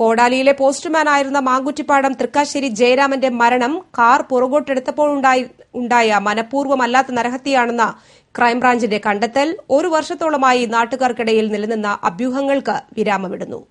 കോടാലിയിലെ പോസ്റ്റ്മാനായിരുന്ന മാങ്കുറ്റിപ്പാടം തൃക്കാശ്ശേരി ജയരാമന്റെ മരണം കാർ പുറകോട്ടെടുത്തപ്പോൾ ഉണ്ടായ മനഃപൂർവമല്ലാത്ത നരഹത്യയാണെന്ന ക്രൈംബ്രാഞ്ചിന്റെ കണ്ടെത്തൽ ഒരു വർഷത്തോളമായി നാട്ടുകാർക്കിടയിൽ നിലനിന്ന അഭ്യൂഹങ്ങൾക്ക് വിരാമമിടുന്നു.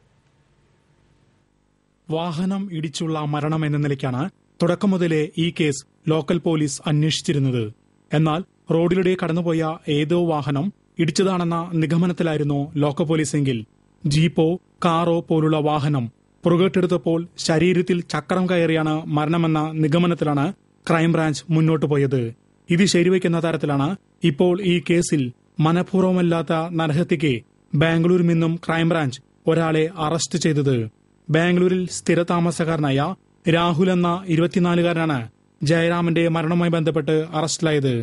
വാഹനം ഇടിച്ചുള്ള മരണം എന്ന നിലയ്ക്കാണ് തുടക്കം മുതലേ ഈ കേസ് ലോക്കൽ പോലീസ് അന്വേഷിച്ചിരുന്നത്. എന്നാൽ റോഡിലൂടെ കടന്നുപോയ ഏതോ വാഹനം ഇടിച്ചതാണെന്ന നിഗമനത്തിലായിരുന്നു ലോക്കൽ പോലീസെങ്കിൽ ജീപ്പോ കാറോ പോലുള്ള വാഹനം പുറകോട്ടെടുത്തപ്പോൾ ശരീരത്തിൽ ചക്രം കയറിയാണ് മരണമെന്ന നിഗമനത്തിലാണ് ക്രൈംബ്രാഞ്ച് മുന്നോട്ടു പോയത്. ഇത് ശരിവയ്ക്കുന്ന തരത്തിലാണ് ഇപ്പോൾ ഈ കേസിൽ മനഃപൂർവമല്ലാത്ത നരഹത്യയ്ക്ക് ബാംഗ്ലൂരിൽ നിന്നും ക്രൈംബ്രാഞ്ച് ഒരാളെ അറസ്റ്റ് ചെയ്തത്. ബാംഗ്ലൂരിൽ സ്ഥിരതാമസക്കാരനായ രാഹുൽ എന്ന ഇരുപത്തിനാലുകാരനാണ് ജയരാമന്റെ മരണവുമായി ബന്ധപ്പെട്ട് അറസ്റ്റിലായത്.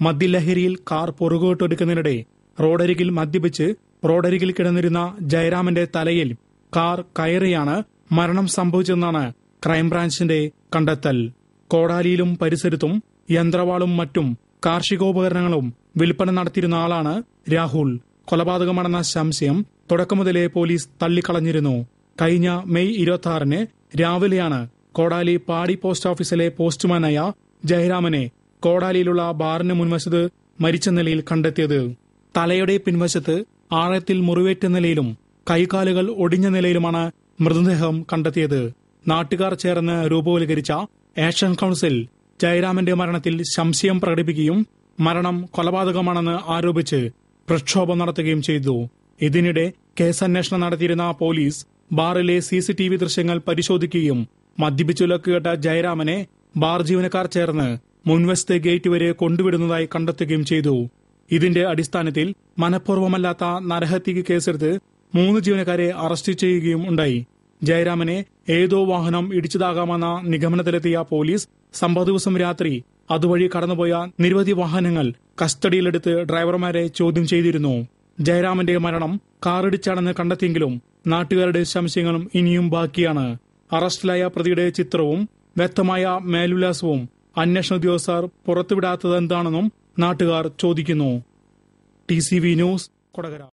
മദ്യലഹരിയിൽ കാർ പുറകോട്ടെടുക്കുന്നതിനിടെ റോഡരികിൽ മദ്യപിച്ച് റോഡരികിൽ കിടന്നിരുന്ന ജയരാമന്റെ തലയിൽ കാർ കയറിയാണ് മരണം സംഭവിച്ചതെന്നാണ് ക്രൈംബ്രാഞ്ചിന്റെ കണ്ടെത്തൽ. കോടാലിയിലും പരിസരത്തും യന്ത്രവാളും മറ്റും കാർഷികോപകരണങ്ങളും വിൽപ്പന നടത്തിയിരുന്ന ആളാണ് രാഹുൽ. കൊലപാതകമാണെന്ന സംശയം തുടക്കം മുതലേ പോലീസ് തള്ളിക്കളഞ്ഞിരുന്നു. കഴിഞ്ഞ മെയ് ഇരുപത്തി ആറിന് രാവിലെയാണ് കോടാലി പാടി പോസ്റ്റ് ഓഫീസിലെ പോസ്റ്റ്മാനായ ജയരാമനെ കോടാലിയിലുള്ള ബാറിന് മുൻവശത്ത് മരിച്ച നിലയിൽ കണ്ടെത്തിയത്. തലയുടെ പിൻവശത്ത് ആഴത്തിൽ മുറിവേറ്റ നിലയിലും കൈകാലുകൾ ഒടിഞ്ഞ നിലയിലുമാണ് മൃതദേഹം കണ്ടെത്തിയത്. നാട്ടുകാർ ചേർന്ന് രൂപവൽക്കരിച്ച ആക്ഷൻ കൌൺസിൽ ജയരാമന്റെ മരണത്തിൽ സംശയം പ്രകടിപ്പിക്കുകയും മരണം കൊലപാതകമാണെന്ന് ആരോപിച്ച് പ്രക്ഷോഭം നടത്തുകയും ചെയ്തു. ഇതിനിടെ കേസന്വേഷണം നടത്തിയിരുന്ന പോലീസ് ബാറിലെ സിസിടിവി ദൃശ്യങ്ങൾ പരിശോധിക്കുകയും മദ്യപിച്ചു കേട്ട ജയരാമനെ ബാർ ജീവനക്കാർ ചേർന്ന് മുൻവശത്തെ ഗേറ്റ് വരെ കൊണ്ടുവിടുന്നതായി കണ്ടെത്തുകയും ചെയ്തു. ഇതിന്റെ അടിസ്ഥാനത്തിൽ മനഃപൂർവമല്ലാത്ത നരഹത്യക്ക് കേസെടുത്ത് മൂന്ന് ജീവനക്കാരെ അറസ്റ്റ് ചെയ്യുകയും ഉണ്ടായി. ജയരാമനെ ഏതോ വാഹനം ഇടിച്ചതാകാമെന്ന നിഗമനത്തിലെത്തിയ പോലീസ് സംഭവ ദിവസം രാത്രി അതുവഴി കടന്നുപോയ നിരവധി വാഹനങ്ങൾ കസ്റ്റഡിയിലെടുത്ത് ഡ്രൈവർമാരെ ചോദ്യം ചെയ്തിരുന്നു. ജയരാമന്റെ മരണം കാറിടിച്ചാണെന്ന് കണ്ടെത്തിയെങ്കിലും നാട്ടുകാരുടെ സംശയങ്ങളും ഇനിയും ബാക്കിയാണ്. അറസ്റ്റിലായ പ്രതിയുടെ ചിത്രവും വ്യക്തമായ മേലുല്ലാസവും അന്വേഷണ ഉദ്യോഗസ്ഥർ പുറത്തുവിടാത്തത് എന്താണെന്നും നാട്ടുകാർ ചോദിക്കുന്നു. T C V news Kodakara.